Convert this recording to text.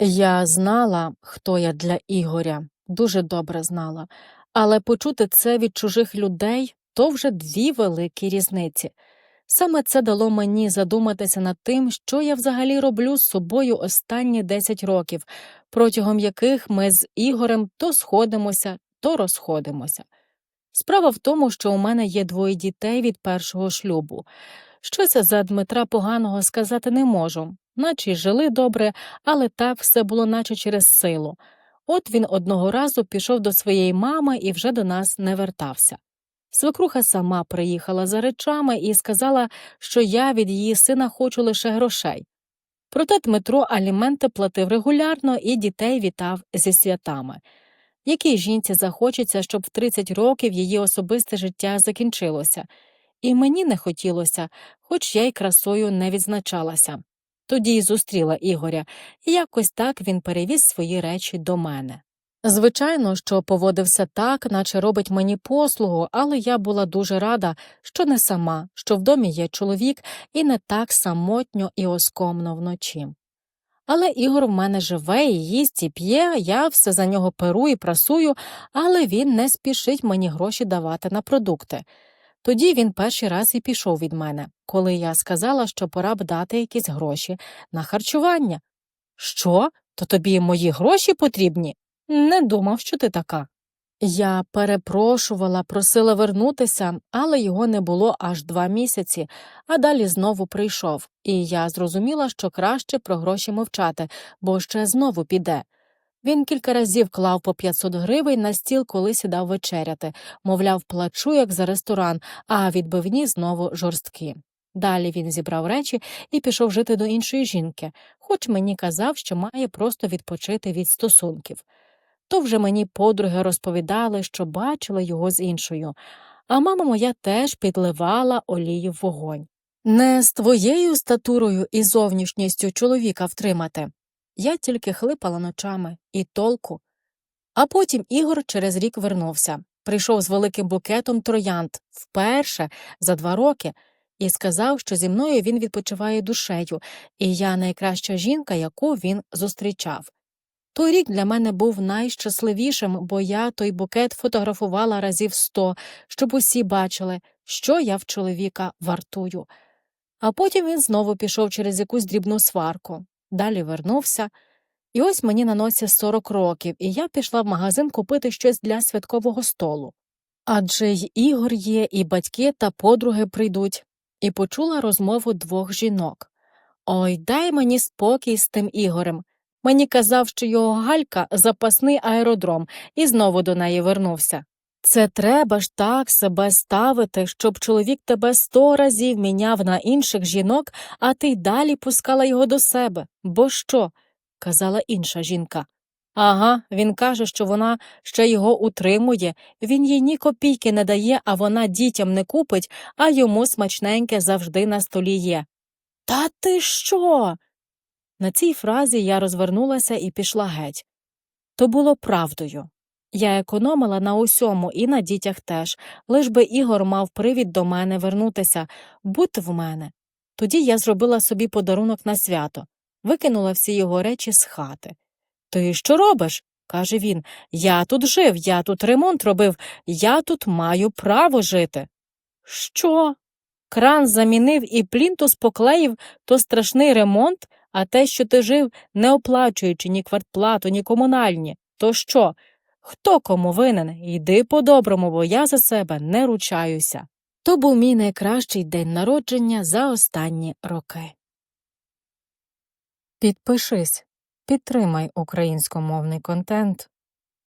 Я знала, хто я для Ігоря, дуже добре знала, але почути це від чужих людей то вже дві великі різниці. Саме це дало мені задуматися над тим, що я взагалі роблю з собою останні 10 років, протягом яких ми з Ігорем то сходимося, то розходимося. Справа в тому, що у мене є двоє дітей від першого шлюбу. Що це за Дмитра поганого сказати не можу, наче й жили добре, але так все було наче через силу. От він одного разу пішов до своєї мами і вже до нас не вертався. Свекруха сама приїхала за речами і сказала, що я від її сина хочу лише грошей. Проте Дмитро аліменти платив регулярно і дітей вітав зі святами. Якій жінці захочеться, щоб в 30 років її особисте життя закінчилося, і мені не хотілося, хоч я й красою не відзначалася. Тоді й зустріла Ігоря, і якось так він перевіз свої речі до мене. Звичайно, що поводився так, наче робить мені послугу, але я була дуже рада, що не сама, що в домі є чоловік і не так самотньо і оскомно вночі. Але Ігор в мене живе і їсть і п'є, я все за нього перу і прасую, але він не спішить мені гроші давати на продукти. Тоді він перший раз і пішов від мене, коли я сказала, що пора б дати якісь гроші на харчування. Що? То тобі мої гроші потрібні? Не думав, що ти така. Я перепрошувала, просила вернутися, але його не було аж два місяці, а далі знову прийшов, і я зрозуміла, що краще про гроші мовчати, бо ще знову піде. Він кілька разів клав по 500 гривень на стіл, коли сідав вечеряти, мовляв, плачу, як за ресторан, а відбивні знову жорсткі. Далі він зібрав речі і пішов жити до іншої жінки, хоч мені казав, що має просто відпочити від стосунків. То вже мені подруги розповідали, що бачила його з іншою, а мама моя теж підливала олію в вогонь. Не з твоєю статурою і зовнішністю чоловіка втримати. Я тільки хлипала ночами і толку. А потім Ігор через рік вернувся, прийшов з великим букетом троянд вперше за два роки, і сказав, що зі мною він відпочиває душею, і я найкраща жінка, яку він зустрічав. Той рік для мене був найщасливішим, бо я той букет фотографувала разів сто, щоб усі бачили, що я в чоловіка вартую. А потім він знову пішов через якусь дрібну сварку, далі вернувся. І ось мені на носі 40 років, і я пішла в магазин купити щось для святкового столу. Адже й Ігор є, і батьки та подруги прийдуть, і почула розмову двох жінок. Ой, дай мені спокій з тим Ігорем. Мені казав, що його галька запасний аеродром, і знову до неї вернувся. Це треба ж так себе ставити, щоб чоловік тебе сто разів міняв на інших жінок, а ти й далі пускала його до себе. Бо що? казала інша жінка. Ага, він каже, що вона ще його утримує, він їй ні копійки не дає, а вона дітям не купить, а йому смачненьке завжди на столі є. Та ти що? На цій фразі я розвернулася і пішла геть. То було правдою. Я економила на усьому і на дітях теж, лиш би Ігор мав привід до мене вернутися, бути в мене. Тоді я зробила собі подарунок на свято, викинула всі його речі з хати. Ти що робиш? каже він. Я тут жив, я тут ремонт робив, я тут маю право жити. Що? Кран замінив і плінтус поклеїв, то страшний ремонт, а те, що ти жив, не оплачуючи ні квартплату, ні комунальні, то що? Хто кому винен? Йди по-доброму, бо я за себе не ручаюся. То був мій найкращий день народження за останні роки. Підпишись, підтримай українськомовний контент.